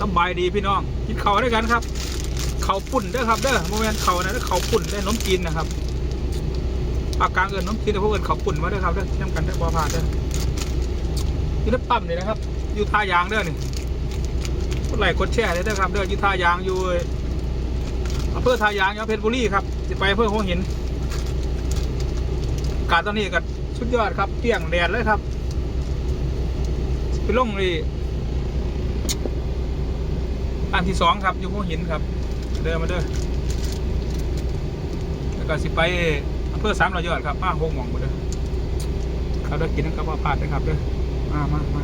สบายดีพี่น้องกินเข้าด้วยกันครับเข้าปุ่นเด้อครับเด้อโมเมนต์ข้านะเด้อข้าปุ่นได้น้มจีนนะครับปากกลางเอินน้มจีนแต่พวกเอินข้าปุ่นมาเด้อครับเด้อย้ำกันได้บอผ่านเด้อยู่ในปั๊มนี่นะครับอยู่ท่ายางเด้อนี่กดไลค์กดแชร์เลยเด้อครับ เด้ออยู่ท่ายางอยู่อำเภอท่ายางยังเพชรบุรีครับจะไปอำเภอหัวหินอากาศตอนนี้ก็สุดยอดครับเปรี้ยงแดดเลยครับไปลง อันที่สองครับอยู่หัวหินครับ เดินมาเด้อแล้วก็สิไปอำเภอสามร้อยยอดครับมาหงหมองมาเด้อครับเด้อกินนะครับว่าพลาดนะครับเด้อมามามา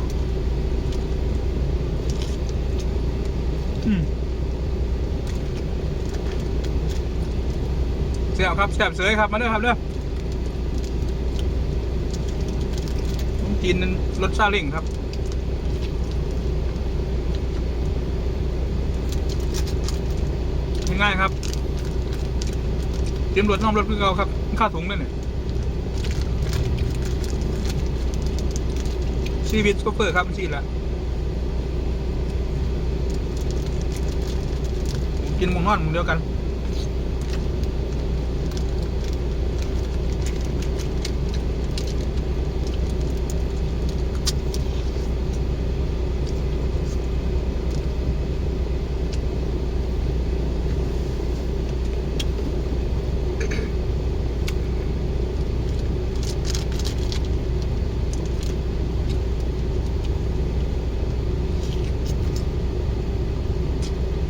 เสียบครับเสียบเสยครับมาเด้อครับเด้อต้องกินรสซาเล้งครับ ง่ายครับ เตรียมรถน้อมรถเพื่อเราครับข้าวถุงเลยเนี่ยชีวิตโชเปอร์ครับชีแหละผมกินหมงนอนหมงเดียวกัน